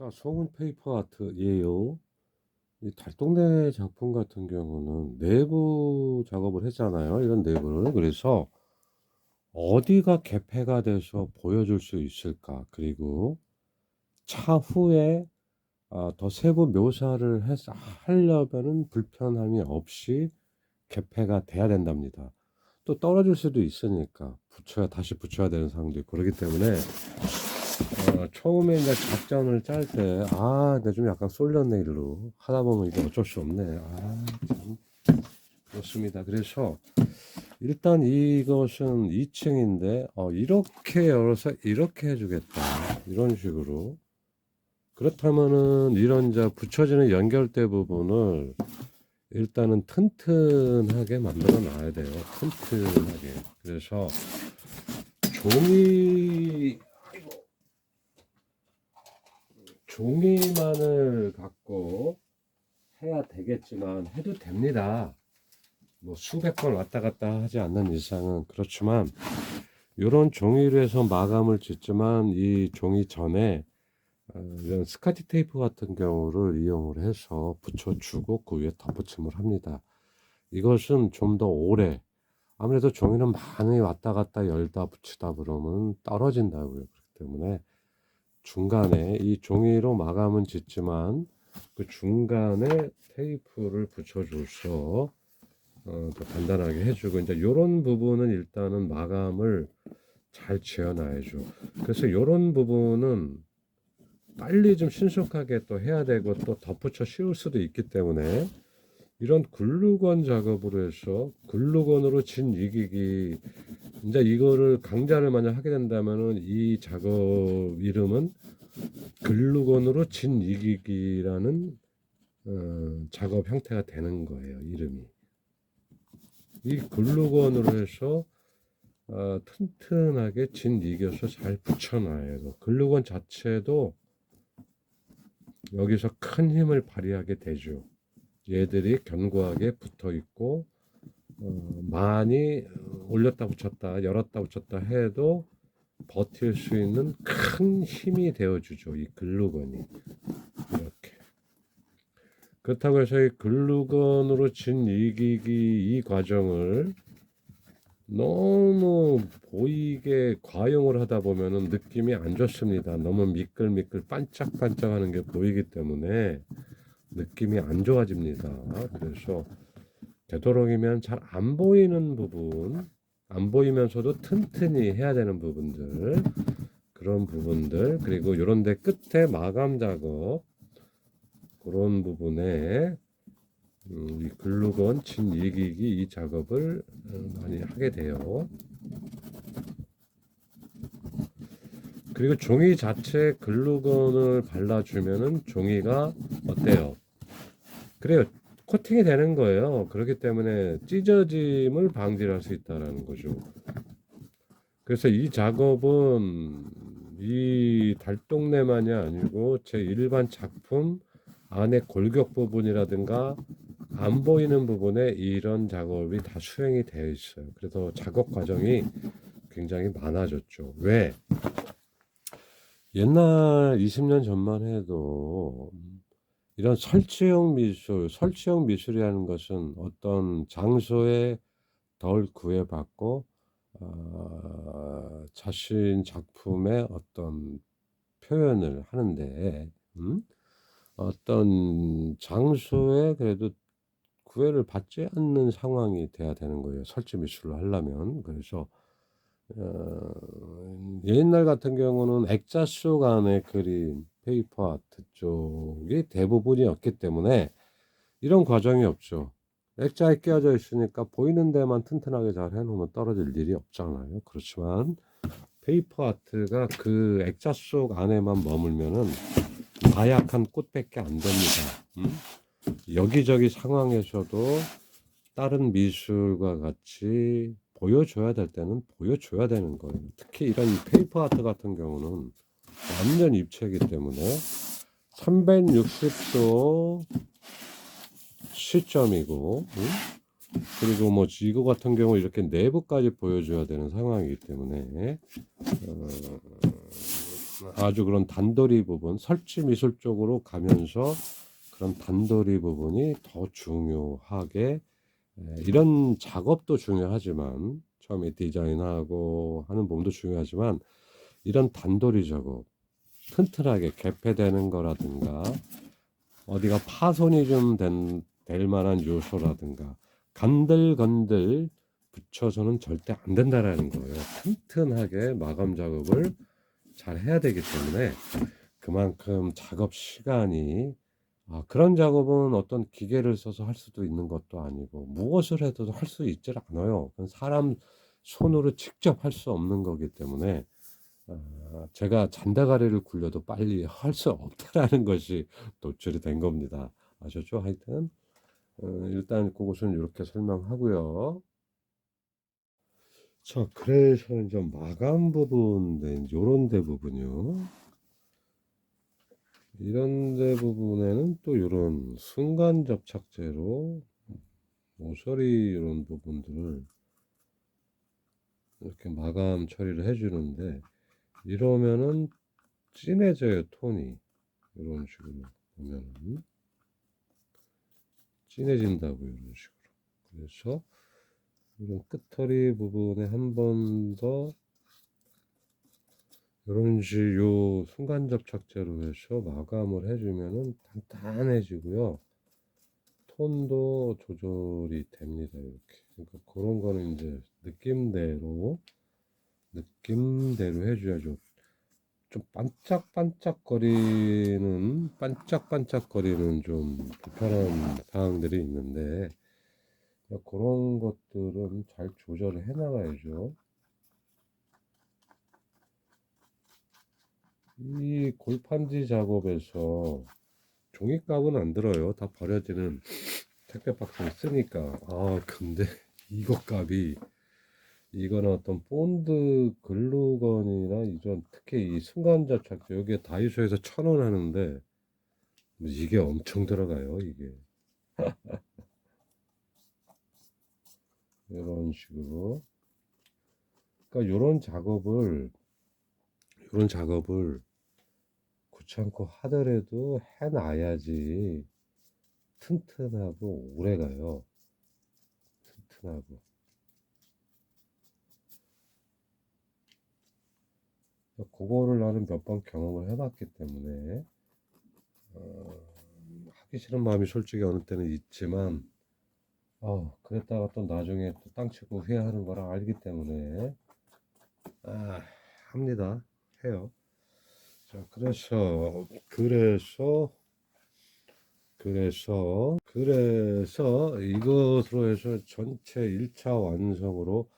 자, 송은 페이퍼 아트예요. 이 달동네 작품 같은 경우는 내부 작업을 했잖아요. 이런 내부를. 그래서 어디가 개폐가 돼서 보여줄 수 있을까? 그리고 차후에 아, 더 세부 묘사를 해서 하려면은 불편함이 없이 개폐가 돼야 된답니다. 또 떨어질 수도 있으니까 붙여야 다시 붙여야 되는 상황도 있고 그렇기 때문에 어, 처음에 이제 작전을 짤 때, 아, 근데 좀 약간 쏠렸네, 일로. 하다 보면 이게 어쩔 수 없네. 아, 참. 그렇습니다. 그래서, 일단 이것은 2층인데, 어, 이렇게 열어서 이렇게 해주겠다. 이런 식으로. 그렇다면은, 이런 이제 붙여지는 연결대 부분을 일단은 튼튼하게 만들어 놔야 돼요. 튼튼하게. 그래서, 종이, 종이만을 갖고 해야 되겠지만 해도 됩니다. 뭐 수백 번 왔다 갔다 하지 않는 이상은 그렇지만 이런 종이로 해서 마감을 짓지만 이 종이 전에 어, 이런 스카티 테이프 같은 경우를 이용을 해서 붙여주고 그 위에 덧붙임을 합니다. 이것은 좀 더 오래 아무래도 종이는 많이 왔다 갔다 열다 붙이다 그러면 떨어진다고요. 그렇기 때문에 중간에 이 종이로 마감은 짓지만 그 중간에 테이프를 붙여줘서 어, 더 단단하게 해주고 이제 이런 부분은 일단은 마감을 잘 지어놔야죠. 그래서 이런 부분은 빨리 좀 신속하게 또 해야 되고 또 덧붙여 씌울 수도 있기 때문에 이런 글루건 작업으로 해서 글루건으로 진 이기기 이제 이거를 강좌를 만약 하게 된다면은 이 작업 이름은 글루건으로 진 이기기라는 어, 작업 형태가 되는 거예요 이름이. 이 글루건으로 해서 어, 튼튼하게 진 이겨서 잘 붙여놔요 글루건 자체도 여기서 큰 힘을 발휘하게 되죠 얘들이 견고하게 붙어 있고 어, 많이 올렸다 붙였다 열었다 붙였다 해도 버틸 수 있는 큰 힘이 되어주죠 이 글루건이. 이렇게. 그렇다고 해서 이 글루건으로 진 이기기 이 과정을 너무 보이게 과용을 하다 보면은 느낌이 안 좋습니다. 너무 미끌미끌 반짝반짝하는 게 보이기 때문에 느낌이 안 좋아집니다. 그래서 되도록이면 잘 안 보이는 부분, 안 보이면서도 튼튼히 해야 되는 부분들, 그런 부분들, 그리고 요런데 끝에 마감 작업, 그런 부분에 음, 이 글루건 진 이기기 이 작업을 어, 많이 하게 돼요. 그리고 종이 자체 글루건을 발라주면은 종이가 어때요? 그래요. 코팅이 되는 거예요. 그렇기 때문에 찢어짐을 방지할 수 있다는 거죠. 그래서 이 작업은 이 달동네만이 아니고 제 일반 작품 안에 골격 부분이라든가 안 보이는 부분에 이런 작업이 다 수행이 되어 있어요. 그래서 작업 과정이 굉장히 많아졌죠. 왜? 옛날 20년 전만 해도 이런 설치형 미술, 설치형 미술이라는 것은 어떤 장소에 덜 구애받고 어, 자신 작품의 어떤 표현을 하는데 음? 어떤 장소에 그래도 구애를 받지 않는 상황이 돼야 되는 거예요. 설치 미술을 하려면 그래서 어, 옛날 같은 경우는 액자 속 안에 그린 페이퍼 아트 쪽이 대부분이었기 때문에 이런 과정이 없죠. 액자에 끼워져 있으니까 보이는 데만 튼튼하게 잘 해놓으면 떨어질 일이 없잖아요. 그렇지만 페이퍼 아트가 그 액자 속 안에만 머물면은 나약한 꽃밖에 안 됩니다. 음? 여기저기 상황에서도 다른 미술과 같이 보여줘야 될 때는 보여줘야 되는 거예요. 특히 이런 페이퍼 아트 같은 경우는 완전 입체이기 때문에 360도 시점이고 응? 그리고 뭐 이거 같은 경우 이렇게 내부까지 보여줘야 되는 상황이기 때문에 어, 아주 그런 단도리 부분 설치 미술 쪽으로 가면서 그런 단도리 부분이 더 중요하게 에, 이런 작업도 중요하지만 처음에 디자인하고 하는 부분도 중요하지만 이런 단도리 작업 튼튼하게 개폐되는 거라든가 어디가 파손이 좀될 만한 요소라든가 간들간들 붙여서는 절대 안 된다라는 거예요. 튼튼하게 마감 작업을 잘 해야 되기 때문에 그만큼 작업 시간이 아, 그런 작업은 어떤 기계를 써서 할 수도 있는 것도 아니고 무엇을 해도 할 수 있질 않아요. 사람 손으로 직접 할 수 없는 거기 때문에 아, 제가 잔다가리를 굴려도 빨리 할 수 없다라는 것이 노출이 된 겁니다. 아셨죠? 하여튼 어, 일단 그것은 이렇게 설명하고요. 자, 그래서 이제 마감 부분, 네, 요런 데 부분요. 이런 데 부분에는 또 이런 순간 접착제로 모서리 이런 부분들을 이렇게 마감 처리를 해주는데 이러면은 진해져요 톤이. 이런 식으로 보면은. 진해진다고 이런 식으로. 그래서 이런 끝털이 부분에 한 번 더 이런 식요 순간 접착제로 해서 마감을 해주면은 단단해지고요. 톤도 조절이 됩니다 이렇게. 그러니까 그런 거는 이제 느낌대로 느낌대로 해줘야죠 좀 반짝반짝거리는 반짝반짝거리는 좀 불편한 사항들이 있는데 그런 것들은 잘 조절을 해 나가야죠. 이 골판지 작업에서 종이값은 안 들어요. 다 버려지는 택배 박스를 쓰니까. 아, 근데 이거 값이 이거는 어떤 본드 글루건이나 이런 특히 이 순간접착제 여기에 다이소에서 천 원 하는데 이게 엄청 들어가요 이게. 이런 식으로. 그러니까 이런 작업을 이런 작업을 귀찮고 하더라도 해놔야지 튼튼하고 오래가요. 튼튼하고 그거를 나는 몇 번 경험을 해봤기 때문에 어, 하기 싫은 마음이 솔직히 어느 때는 있지만 어, 그랬다가 또 나중에 또 땅치고 후회하는 거라 알기 때문에 아, 합니다. 해요. 자 그래서 그래서 그래서 그래서 이것으로 해서 전체 1차 완성으로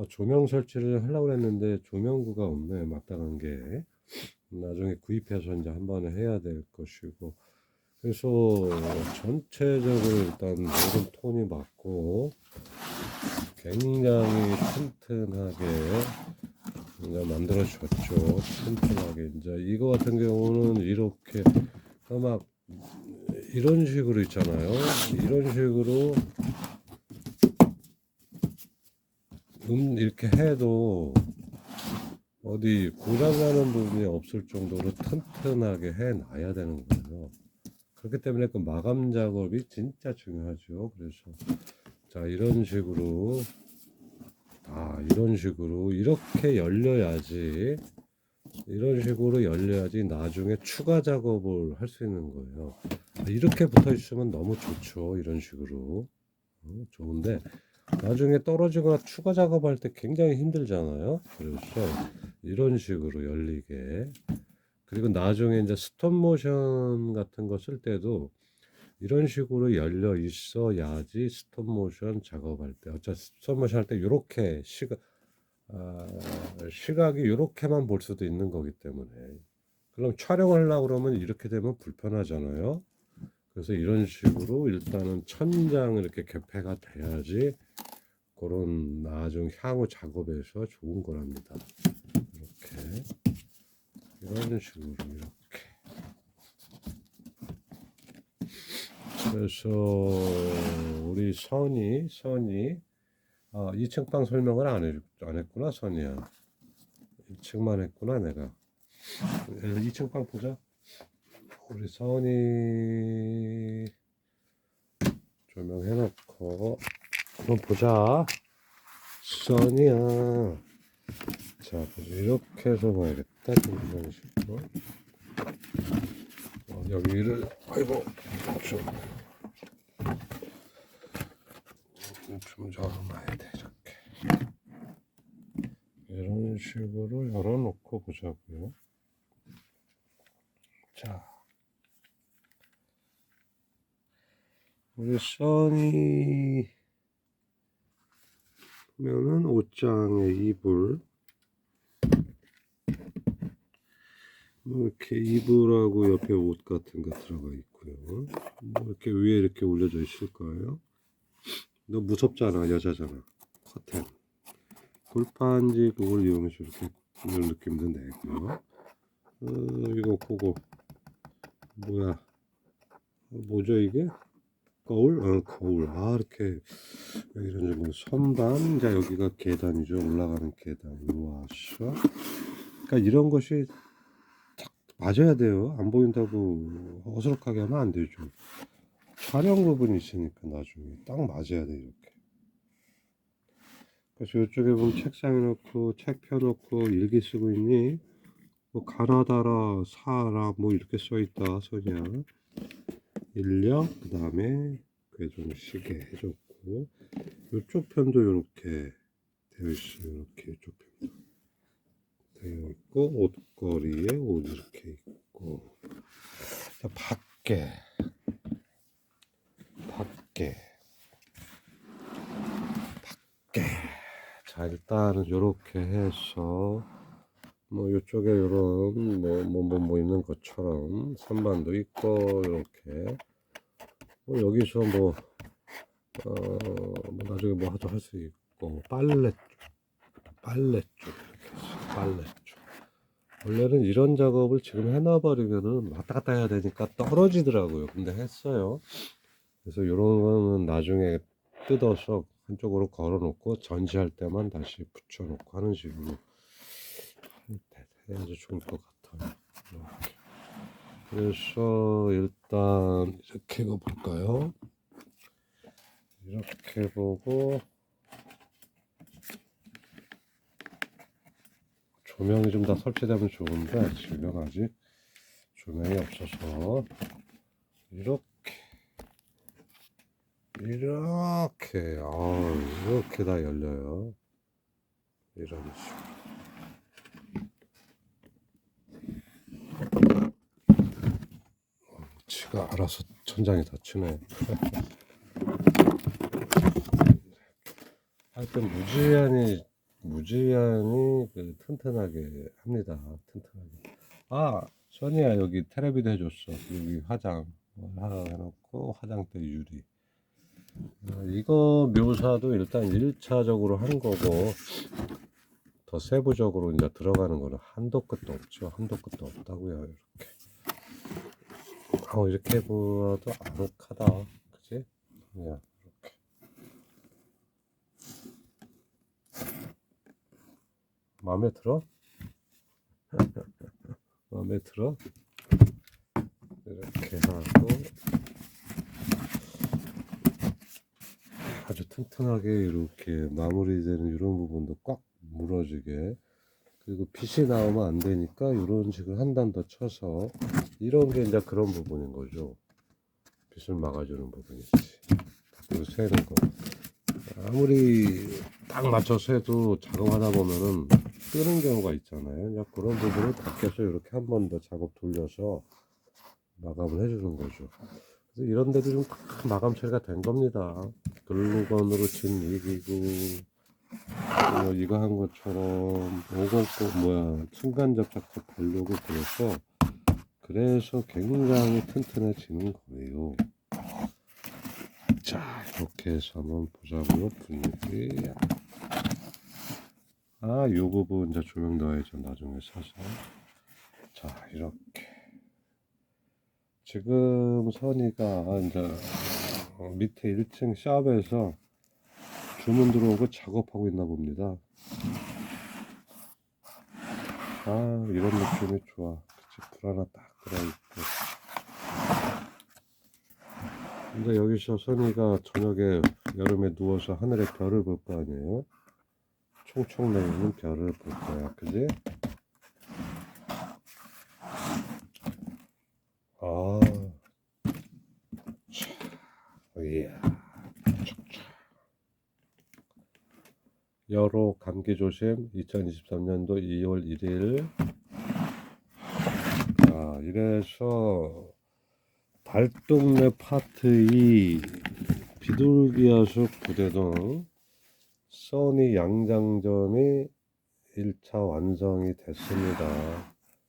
아, 조명 설치를 하려고 했는데 조명구가 없네. 마땅한 게. 나중에 구입해서 이제 한 번에 해야 될 것이고. 그래서 전체적으로 일단 모든 톤이 맞고 굉장히 튼튼하게 이제 만들어 줬죠. 튼튼하게 이제 이거 같은 경우는 이렇게 막 이런 식으로 있잖아요. 이런 식으로 음 이렇게 해도 어디 고장나는 부분이 없을 정도로 튼튼하게 해놔야 되는 거예요. 그렇기 때문에 그 마감 작업이 진짜 중요하죠. 그래서 자 이런 식으로 아 이런 식으로 이렇게 열려야지 이런 식으로 열려야지 나중에 추가 작업을 할 수 있는 거예요. 아, 이렇게 붙어 있으면 너무 좋죠. 이런 식으로 어, 좋은데 나중에 떨어지거나 추가 작업할 때 굉장히 힘들잖아요. 그래서 이런 식으로 열리게 그리고 나중에 이제 스톱 모션 같은 거 쓸 때도 이런 식으로 열려 있어야지 스톱 모션 작업할 때 어차 스톱 모션 할 때 이렇게 시각 아, 시각이 이렇게만 볼 수도 있는 거기 때문에 그럼 촬영을 하려고 그러면 이렇게 되면 불편하잖아요. 그래서 이런 식으로 일단은 천장 이렇게 개폐가 돼야지 그런 나중 향후 작업에서 좋은 거랍니다. 이렇게 이런 식으로 이렇게 그래서 우리 선이 선이 아 2층 방 설명을 안, 해, 안 했구나 선이야 1층만 했구나 내가 2층 방 보자. 우리 서원이 조명 해놓고 한번 보자. 써니야. 자. 이렇게 해서 봐야겠다. 좀 이런 식으로. 어, 여기를, 아이고, 좀, 좀 열어놔야 돼, 이렇게. 이런 식으로 열어놓고 보자고요. 자, 우리 써니 보면은 옷장에 이불 뭐 이렇게 이불하고 옆에 옷 같은 거 들어가 있고요. 뭐 이렇게 위에 이렇게 올려져 있을 거예요. 너 무섭잖아 여자잖아 커튼 골판지 그걸 이용해서 이렇게 이런 느낌도 내고요. 어, 이거 그거 뭐야 어, 뭐죠 이게 거울? 어 거울. 아 이렇게 이런 식으로 선반. 자 여기가 계단이죠. 올라가는 계단. 우와쇼 그러니까 이런 것이 딱 맞아야 돼요. 안 보인다고 어수룩하게 하면 안 되죠. 촬영 부분이 있으니까 나중에 딱 맞아야 돼 이렇게. 그래서 이쪽에 보면 책상에 놓고 책 펴놓고 일기 쓰고 있니? 뭐 가나다라 사라 뭐 이렇게 써 있다 소냐 인력 그 다음에 괴종 시계 해줬고 이쪽 편도 이렇게 되어 있어요 이렇게 이쪽 편도 되어 있고 옷걸이에 옷 이렇게 있고. 자 밖에 밖에 밖에. 자 일단은 이렇게 해서 뭐 이쪽에 이런 뭐뭐 뭐 뭐 있는 것처럼 선반도 있고 이렇게. 뭐 여기서 뭐 어, 뭐 나중에 뭐 하도 할 수 있고 빨래 쪽 빨래 쪽 빨래 쪽. 원래는 이런 작업을 지금 해놔버리면은 왔다 갔다 해야 되니까 떨어지더라고요. 근데 했어요. 그래서 이런 거는 나중에 뜯어서 한쪽으로 걸어 놓고 전시할 때만 다시 붙여 놓고 하는 식으로 해야지 좋을 것 같아요. 이렇게. 그래서 일단 이렇게 이거 볼까요? 이렇게 보고 조명이 좀 다 설치되면 좋은데 지금 아직 조명이 없어서 이렇게 이렇게 아 이렇게 다 열려요. 이런 식으로. 지가 알아서 천장에 닫히네. 하여튼 무지한이 무지한이 그 튼튼하게 합니다. 튼튼하게. 아, 선이야 여기 테레비도 해줬어. 여기 화장 하나 해놓고 화장대 유리. 어, 이거 묘사도 일단 1차적으로 한 거고 더 세부적으로 이제 들어가는 거는 한도 끝도 없죠. 한도 끝도 없다고요. 이렇게. 어, 이렇게 보아도 아늑하다. 그지? 그냥 이렇게. 마음에 들어? 마음에 들어? 이렇게 하고 아주 튼튼하게 이렇게 마무리되는 이런 부분도 꽉 물어지게 그리고 빛이 나오면 안 되니까 이런 식으로 한 단 더 쳐서 이런 게 이제 그런 부분인 거죠. 빛을 막아주는 부분이지. 그리고 새는 거. 아무리 딱 맞춰서 해도 작업하다 보면은 뜨는 경우가 있잖아요. 이제 그런 부분을 밖에서 이렇게 한 번 더 작업 돌려서 마감을 해주는 거죠. 그래서 이런 데도 좀큰 마감 처리가 된 겁니다. 글루건으로 진 이기고 뭐 이거 한 것처럼 오곡고 뭐야 순간 접착제 바르고 그래서 그래서 굉장히 튼튼해지는 거예요. 자 이렇게 해서 한번 보자고요 분위기. 아, 요 부분 이제 조명 넣어야죠. 나중에 사서. 자, 이렇게. 지금 선이가 이제 어, 밑에 1층 샵에서 주문 들어오고 작업하고 있나 봅니다. 아 이런 느낌이 좋아. 그치 불 하나 딱 들어있고. 근데 여기서 선이가 저녁에 여름에 누워서 하늘에 별을 볼 거 아니에요? 총총 내리는 별을 볼 거야 그지 아 차, 이야 여로 감기 조심. 2023년도 2월 1일. 자 이래서 달동네 파트 2 비둘기야수 부대동. 써니 양장점이 1차 완성이 됐습니다.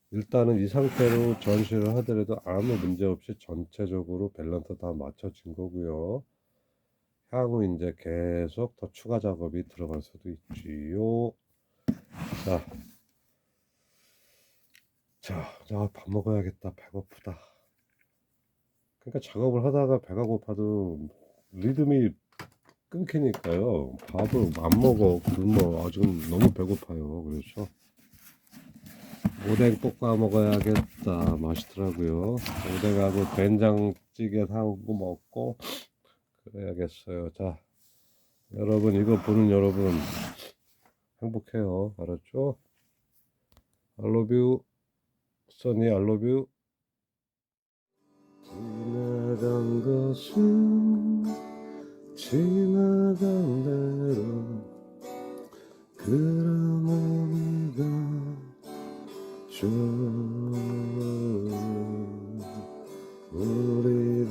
일단은 이 상태로 전시를 하더라도 아무 문제 없이 전체적으로 밸런스 다 맞춰진 거고요 향후 이제 계속 더 추가 작업이 들어갈 수도 있지요. 자, 자, 자, 밥 먹어야겠다. 배고프다. 그러니까 작업을 하다가 배가 고파도 리듬이 끊기니까요. 밥을 안 먹어. 굶어. 아주 너무 배고파요. 그래서 오뎅 볶아 먹어야겠다. 맛있더라고요. 오뎅하고 된장찌개 사고 먹고 그래야겠어요. 자, 여러분 이거 보는 여러분 행복해요. 알았죠? You. 써니 you. 지나간 것은 지나간 대로 그러면 우리가 좀 우리